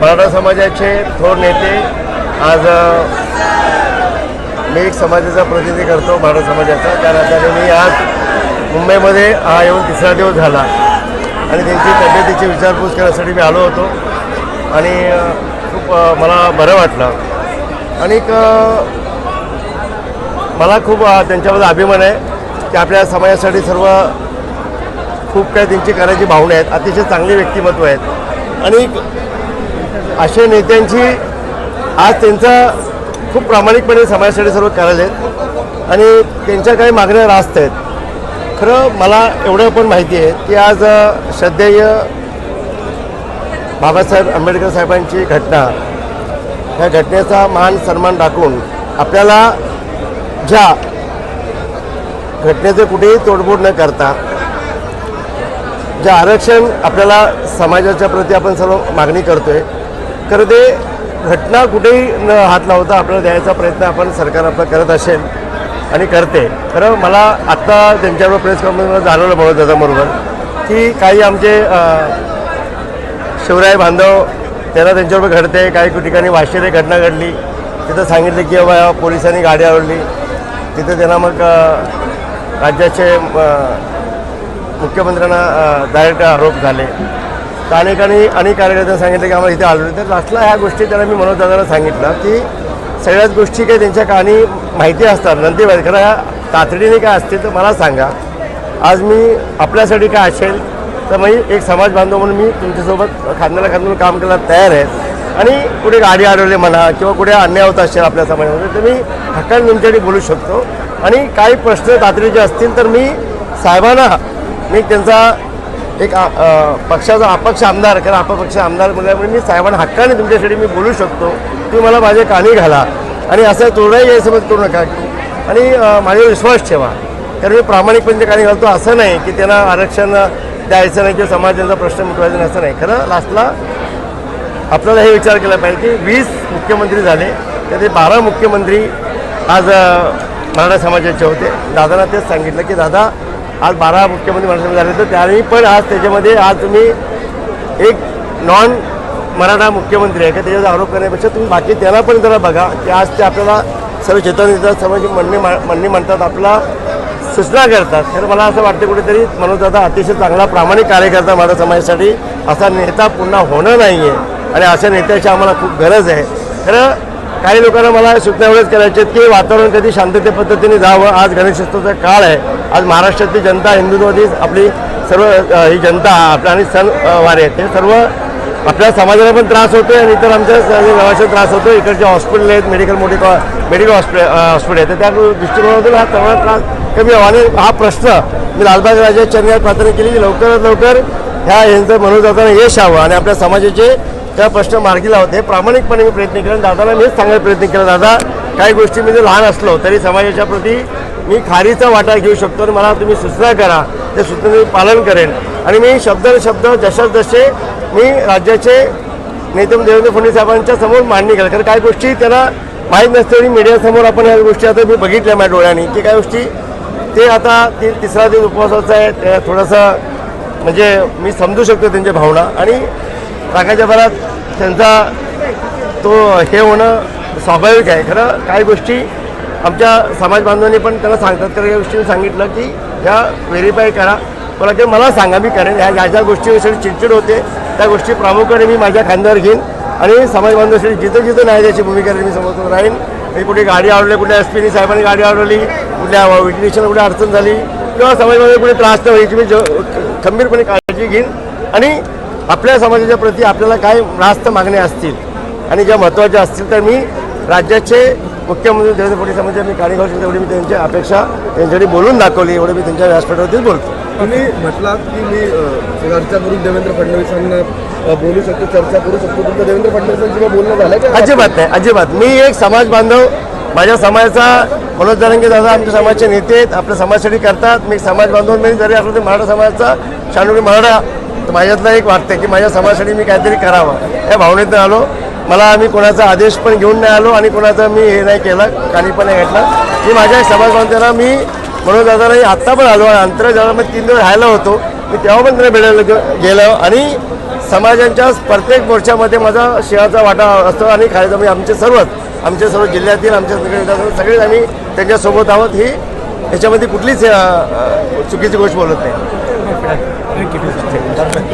मराठा समाजाचे थोर नेते आज मी एक समाजाचा प्रतिनिधी करतो मराठा समाजाचा. त्या नात्याने मी आज मुंबईमध्ये हा येऊन तिसरा दिवस झाला. आणि त्यांची तब्येतीची विचारपूस करण्यासाठी मी आलो होतो. आणि खूप मला बरं वाटलं. आणि मला खूप त्यांच्याबद्दल अभिमान आहे की आपल्या समाजासाठी सर्व खूप काही त्यांची करायची भावना आहेत. अतिशय चांगली व्यक्तिमत्व आहेत. आणि अशा नेत्यांची आज त्यांचा खूप प्रामाणिकपणे समाजासाठी सर्व करायला आहेत. आणि त्यांच्या काही मागण्या रास्त आहेत. खरं मला एवढं पण माहिती आहे की आज श्रद्धेय बाबासाहेब आंबेडकर साहेबांची घटना ह्या घटनेचा मान सन्मान राखून आपल्याला ज्या घटनेचं कुठेही तोडफोड न करता ज्या आरक्षण आपल्याला समाजाच्या प्रती आपण सर्व मागणी करतोय खरं ते घटना कुठेही न हात लावता आपल्याला द्यायचा प्रयत्न आपण सरकार आपला करत असेल आणि करते. खरं मला आत्ता त्यांच्याबरोबर प्रेस कॉन्फरन्समध्ये जाणवलं म्हणत दादाबरोबर की काही आमचे शिवराय बांधव त्यांना त्यांच्याबरोबर घडते काही ठिकाणी वाशिरे घटना घडली तिथं सांगितलं की बाबा पोलिसांनी गाडी आवडली तिथं त्यांना मग राज्याचे मुख्यमंत्र्यांना डायरेक्ट आरोप झाले. तर अनेकांनी अनेक कार्यकर्त्यांनी सांगितलं की आम्हाला इथे आलो तर लास्टला ह्या गोष्टी त्यांना मी मनोज दादाला सांगितलं की सगळ्याच गोष्टी काही त्यांच्या कहाणी माहिती असतात नंतर खरं ह्या तातडीने काय असते तर मला सांगा. आज मी आपल्यासाठी काय असेल तर मी एक समाज बांधव म्हणून मी तुमच्यासोबत खांद्याला खांद्याला काम करायला तयार आहे. आणि कुठे गाडी अडवली म्हणा किंवा कुठे अन्याय होत असेल आपल्या समाजामध्ये तर मी हक्काने तुमच्याकडे बोलू शकतो. आणि काही प्रश्न तातडीचे असतील तर मी साहेबांना मी त्यांचा एक पक्षाचा अपक्ष आमदार कारण अपक्ष आमदार म्हटल्यामुळे मी साहेबांना हक्काने तुमच्यासाठी मी बोलू शकतो. तुम्ही मला माझे काणी घाला आणि असं तोडाही गैरसमज करू नका. आणि माझ्यावर विश्वास ठेवा. कारण मी प्रामाणिकपणे काणी घालतो असं नाही की त्यांना आरक्षण द्यायचं नाही किंवा समाजाचा प्रश्न मिटवायचा नाही असं नाही. खरं लास्टला आपल्याला हे विचार केला पाहिजे की वीस मुख्यमंत्री झाले तर ते बारा मुख्यमंत्री आज मराठा समाजाचे होते. दादांना तेच सांगितलं की दादा आज बारा मुख्यमंत्री मराठा झाले तर त्यावेळी पण आज त्याच्यामध्ये आज तुम्ही एक नॉन मराठा मुख्यमंत्री आहे का त्याच्यावर आरोप करण्यापेक्षा तुम्ही बाकी त्याला पण जरा बघा की आज ते आपल्याला सर्व चेतन देतात सर्व जी म्हणणे मा- म्हणणी म्हणतात आपला सूचना करतात. तर मला असं वाटतं कुठेतरी मनोज अतिशय चांगला प्रामाणिक कार्यकर्ता माझ्या समाजासाठी असा नेता पुन्हा होणं नाही आहे आणि अशा नेत्याची आम्हाला खूप गरज आहे. खरं काही लोकांना मला सूचना एवढंच करायचे आहेत की वातावरण कधी शांतते पद्धतीने जावं. आज गणेशोत्सवाचा काळ आहे. आज महाराष्ट्रातली जनता हिंदुत्ववादी आपली सर्व ही जनता आपल्या आणि सण वारे आहेत. ते सर्व आपल्या समाजाला पण त्रास होतो आणि इतर आमच्या व्यवसायात त्रास होतो इकडचे हॉस्पिटल आहेत मेडिकल मोठी मेडिकल हॉस्पिटल हॉस्पिटल आहेत. तर त्या दृष्टिकोनातून हा सर्वात त्रास कमी व्हावा. आणि हा प्रश्न मी लालबाग राजा चर्चेत प्रार्थना केली की लवकरात लवकर ह्या यांचं म्हणून जाताना यश यावं आणि आपल्या समाजाचे त्या प्रश्न मार्गी लावते. प्रामाणिकपणे मी प्रयत्न केला दादाला मीच चांगला प्रयत्न केला दादा काही गोष्टी मी लहान असलो तरी समाजाच्या प्रती मी खारीचा वाटा घेऊ शकतो आणि मला तुम्ही सूचना करा. त्या सूचनेचं पालन करेन. आणि मी शब्द शब्द जशाच जसे मी राज्याचे नेते देवेंद्र फडणवीस साहेबांच्या समोर मांडणी केलं कारण काही गोष्टी त्यांना माहीत नसते आणि मीडियासमोर आपण ह्या गोष्टी आता मी बघितल्या माझ्या डोळ्याने. की काही गोष्टी ते आता ती तिसरा दिवस उपवासाचा आहे ते थोडंसं म्हणजे मी समजू शकतो त्यांच्या भावना. आणि रागाच्या भरात त्यांचा तो हे होणं स्वाभाविक आहे. खरं काही गोष्टी आमच्या समाज बांधवांनी पण त्यांना सांगतात. तर या गोष्टी सांगितलं की ह्या व्हेरीफाय करा. मला ते मला सांगा मी करेन. ह्या ज्या ज्या गोष्टीविषयी चिडचिड होते त्या गोष्टी प्रामुख्याने मी माझ्या खांद्यावर घेईन आणि समाज बांधवासाठी जिथं जिथं न्यायाची भूमिका मी समोर राहीन. मी कुठे गाडी आवडली कुठल्या एस पीनी साहेबांनी गाडी आवडली कुठल्या विटिनेशन कुठे अडचण झाली किंवा समाजमध्ये कुठे त्रास न व्हायची मी खंबीरपणे काळजी घेईन. आणि आपल्या समाजाच्या प्रती आपल्याला काय रास्त मागण्या असतील आणि ज्या महत्त्वाच्या असतील तर मी राज्याचे मुख्यमंत्री देवेंद्र फडणवीस साहेबांच्या मी काळी शकतो एवढी मी त्यांची अपेक्षा त्यांच्यासाठी बोलून दाखवली एवढी मी त्यांच्या व्यासपीठावरतीच बोलतो. तुम्ही म्हटलात की मी चर्चा करून देवेंद्र फडणवीसांना बोलू शकतो चर्चा करू शकतो. तुमचं देवेंद्र फडणवीसांशी काय बोलणं झालं का? अजिबात नाही अजिबात. मी एक समाज बांधव माझ्या समाजाचा मनोज जरंगे दादा आमच्या समाजाचे नेते आहेत आपल्या समाजासाठी करतात. मी समाज बांधव मी जरी असलो तरी मराठा समाजाचा शानूरी मराठा तर माझ्यातलं एक वाटतं की माझ्या समाजासाठी मी काहीतरी करावं. या भावनेतून आलो. मला आम्ही कोणाचा आदेश पण घेऊन नाही आलो आणि कोणाचं मी हे नाही केलं काही पण नाही घेतलं. मी माझ्या समाज बांधताना मी मनोज दादालाही आत्ता पण आलो आणि अंतर जेव्हा मी तीन दिवस राहायला होतो. मी तेव्हा पण त्यांना भेटायला गे- गेलो आणि समाजांच्या प्रत्येक मोर्चामध्ये माझा शेळाचा वाटा असतो आणि खायचं म्हणजे आमचे सर्वच आमचे सर्व जिल्ह्यातील आमच्या सगळे सगळेच आम्ही त्यांच्यासोबत आहोत. ही याच्यामध्ये कुठलीच चुकीची गोष्ट बोलत नाही. केली जाते